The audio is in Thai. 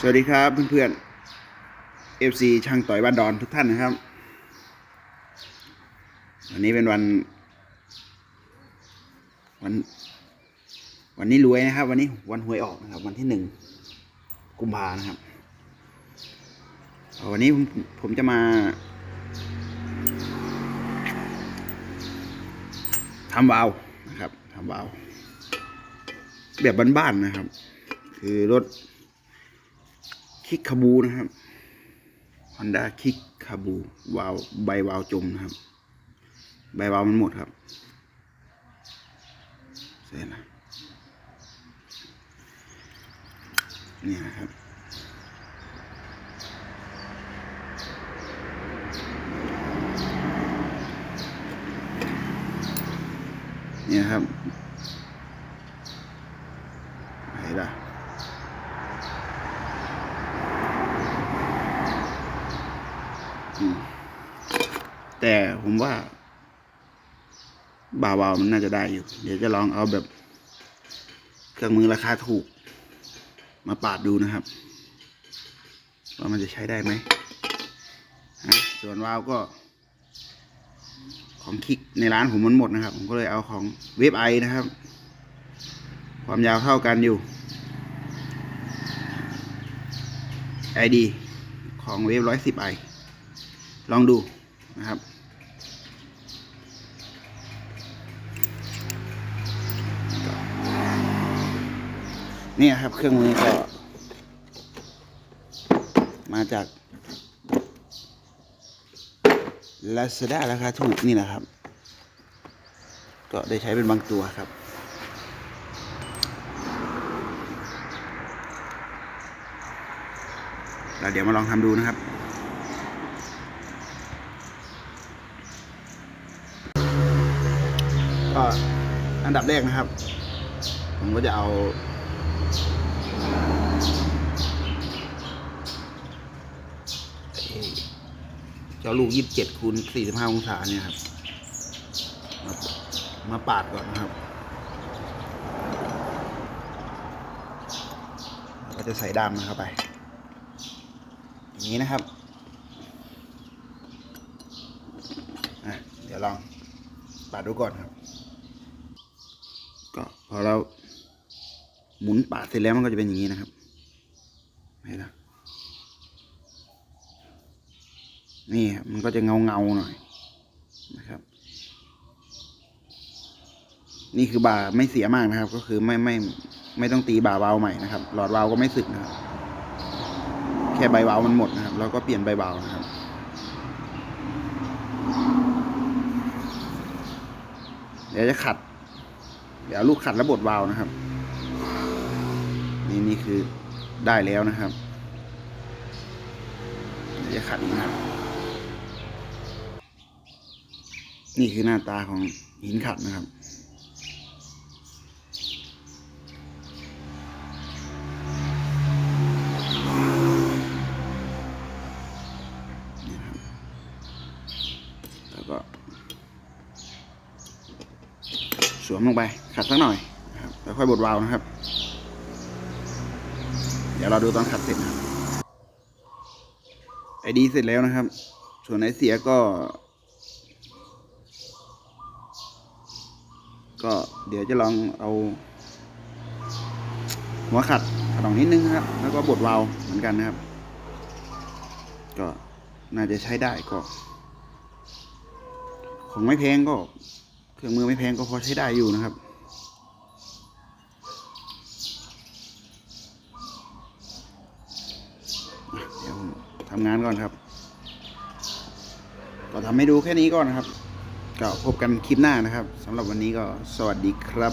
สวัสดีครับเพื่อนๆ FC ช่างต่อยบ้านดอนทุกท่านนะครับ วันนี้เป็นวัน วัน วันนี้รวยนะครับ วันนี้วันหวยออกนะครับ วันที่หนึ่งกุมภานะครับวันนี้ผมผมจะมาทำวาล์วนะครับทำวาล์วแบบบ้านๆนะครับ คือรถ คิกคาบูนะครับ Honda คิกคาบูวาวใบวาวจมนะครับ ใบวาวมันหมดครับเสร็จนะนี่นะครับนี่นะครับไหนล่ะ อืม แต่ผมว่าบาวาวมันน่าจะได้อยู่ เดี๋ยวจะลองเอาแบบ เครื่องมือราคาถูก มาปาดดูนะครับ ว่ามันจะใช้ได้ไหมส่วนวาวก็ ของคลิกในร้านผมมันหมดนะครับ ผมก็เลยเอาของเวฟไอนะครับ ความยาวเท่ากันอยู่ ID ของเวฟร้อยสิบไอ ลองดูนะครับ นี่ครับเครื่องมือก็ มาจาก Lazada ราคาถูกนี่นะครับ ก็ได้ใช้เป็นบางตัวครับแล้วเดี๋ยวมาลองทำดูนะครับ ก็อันดับแรกนะครับ ผมก็จะเอา เจ้าลูกยี่สิบเจ็ดคูณสี่สิบห้าองศาเนี่ยครับ มามาปาดก่อนนะครับ ก็จะใส่ดำเข้าไป อย่างนี้นะครับเดี๋ยวลองปาดดูก่อนครับ พอเราหมุนปาดเสร็จแล้วมันก็จะเป็นอย่างนี้นะครับเห็นไหมนี่ครับมันก็จะเงาเงาหน่อยนะครับ นี่คือบาไม่เสียมากนะครับ ก็คือไม่ไม่ไม่ต้องตีบ่าวาใหม่นะครับ หลอดวาลก็ไม่สึกนะครับ แค่ใบวาลมันหมดนะครับเราก็เปลี่ยนใบวาลนะครับเดี๋ยวจะขัด เดี๋ยวลูกขัดแล้วบดวาล์วนะครับ นี่นี่คือได้แล้วนะครับเดี๋ยวจะขัดนะครับ นี่คือหน้าตาของหินขัดนะครับ นี่นะครับ แล้วก็ สวมลงไปขัดสักหน่อยครับแล้วค่อยบดวาล์วนะครับ เดี๋ยวเราดูตอนขัดเสร็จนะไอดีเสร็จแล้วนะครับ ส่วนไอเสียก็ ก็เดี๋ยวจะลองเอาหัวขัดขัดออกนิดนึงนะครับ แล้วก็บดวาล์วเหมือนกันนะครับ ก็น่าจะใช้ได้ก็ ของไม่แพงก็ เครื่องมือไม่แพงก็พอใช้ได้อยู่นะครับ เดี๋ยวทำงานก่อนครับ ก็ทำให้ดูแค่นี้ก่อนนะครับ ก็พบกันคลิปหน้านะครับสำหรับวันนี้ก็สวัสดีครับ